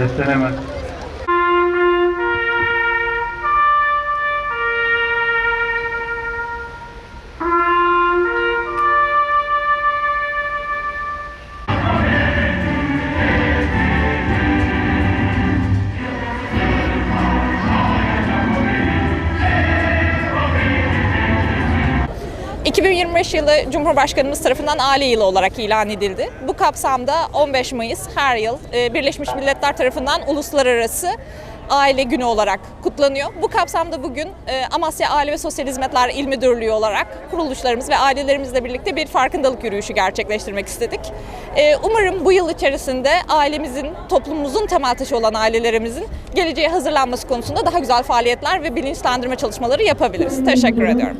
Tres tenemos. 2025 yılı Cumhurbaşkanımız tarafından aile yılı olarak ilan edildi. Bu kapsamda 15 Mayıs her yıl e, Birleşmiş Milletler tarafından uluslararası aile günü olarak kutlanıyor. Bu kapsamda bugün e, Amasya Aile ve Sosyal Hizmetler İl Müdürlüğü olarak kuruluşlarımız ve ailelerimizle birlikte bir farkındalık yürüyüşü gerçekleştirmek istedik. E, Umarım bu yıl içerisinde ailemizin, toplumumuzun temel taşı olan ailelerimizin geleceğe hazırlanması konusunda daha güzel faaliyetler ve bilinçlendirme çalışmaları yapabiliriz. Teşekkür ediyorum.